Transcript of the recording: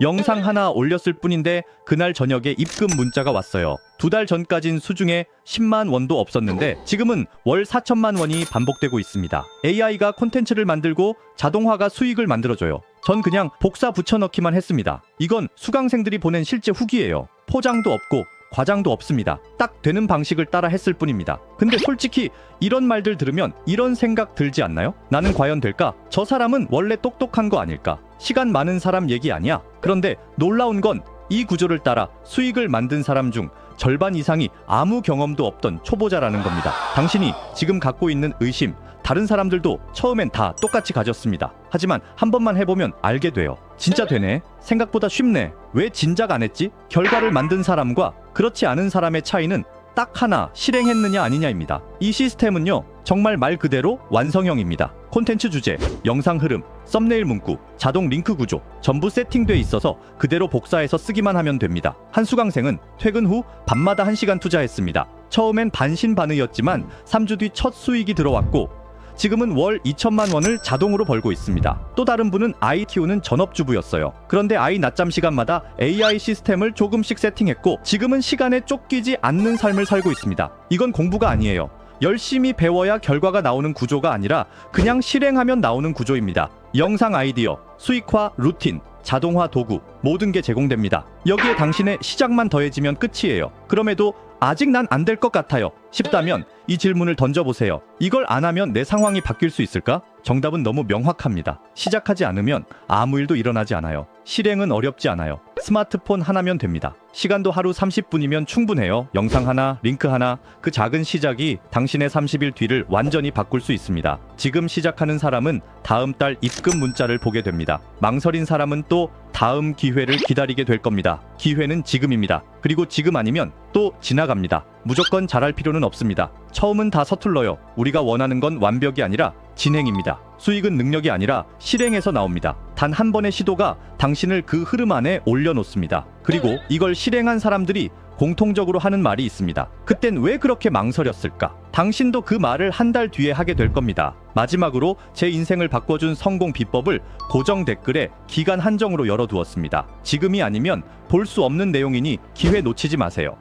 영상 하나 올렸을 뿐인데 그날 저녁에 입금 문자가 왔어요. 두 달 전까진 수중에 10만 원도 없었는데 지금은 월 4천만 원이 반복되고 있습니다. AI가 콘텐츠를 만들고 자동화가 수익을 만들어줘요. 전 그냥 복사 붙여넣기만 했습니다. 이건 수강생들이 보낸 실제 후기예요. 포장도 없고 과장도 없습니다. 딱 되는 방식을 따라 했을 뿐입니다. 근데 솔직히 이런 말들 들으면 이런 생각 들지 않나요? 나는 과연 될까? 저 사람은 원래 똑똑한 거 아닐까? 시간 많은 사람 얘기 아니야? 그런데 놀라운 건 이 구조를 따라 수익을 만든 사람 중 절반 이상이 아무 경험도 없던 초보자라는 겁니다. 당신이 지금 갖고 있는 의심, 다른 사람들도 처음엔 다 똑같이 가졌습니다. 하지만 한 번만 해보면 알게 돼요. 진짜 되네. 생각보다 쉽네. 왜 진작 안 했지? 결과를 만든 사람과 그렇지 않은 사람의 차이는 딱 하나 실행했느냐 아니냐입니다. 이 시스템은요, 정말 말 그대로 완성형입니다. 콘텐츠 주제, 영상 흐름, 썸네일 문구, 자동 링크 구조, 전부 세팅돼 있어서 그대로 복사해서 쓰기만 하면 됩니다. 한 수강생은 퇴근 후 밤마다 1시간 투자했습니다. 처음엔 반신반의였지만 3주 뒤 첫 수익이 들어왔고 지금은 월 2천만 원을 자동으로 벌고 있습니다. 또 다른 분은 아이 키우는 전업주부였어요. 그런데 아이 낮잠 시간마다 AI 시스템을 조금씩 세팅했고 지금은 시간에 쫓기지 않는 삶을 살고 있습니다. 이건 공부가 아니에요. 열심히 배워야 결과가 나오는 구조가 아니라 그냥 실행하면 나오는 구조입니다. 영상 아이디어, 수익화 루틴, 자동화 도구 모든 게 제공됩니다. 여기에 당신의 시작만 더해지면 끝이에요. 그럼에도 아직 난 안 될 것 같아요. 싶다면 이 질문을 던져보세요. 이걸 안 하면 내 상황이 바뀔 수 있을까? 정답은 너무 명확합니다. 시작하지 않으면 아무 일도 일어나지 않아요. 실행은 어렵지 않아요. 스마트폰 하나면 됩니다. 시간도 하루 30분이면 충분해요. 영상 하나, 링크 하나, 그 작은 시작이 당신의 30일 뒤를 완전히 바꿀 수 있습니다. 지금 시작하는 사람은 다음 달 입금 문자를 보게 됩니다. 망설인 사람은 또 다음 기회를 기다리게 될 겁니다. 기회는 지금입니다. 그리고 지금 아니면 또 지나갑니다. 무조건 잘할 필요는 없습니다. 처음은 다 서툴러요. 우리가 원하는 건 완벽이 아니라 진행입니다. 수익은 능력이 아니라 실행에서 나옵니다. 단 한 번의 시도가 당신을 그 흐름 안에 올려놓습니다. 그리고 이걸 실행한 사람들이 공통적으로 하는 말이 있습니다. 그땐 왜 그렇게 망설였을까? 당신도 그 말을 한 달 뒤에 하게 될 겁니다. 마지막으로 제 인생을 바꿔준 성공 비법을 고정 댓글에 기간 한정으로 열어두었습니다. 지금이 아니면 볼 수 없는 내용이니 기회 놓치지 마세요.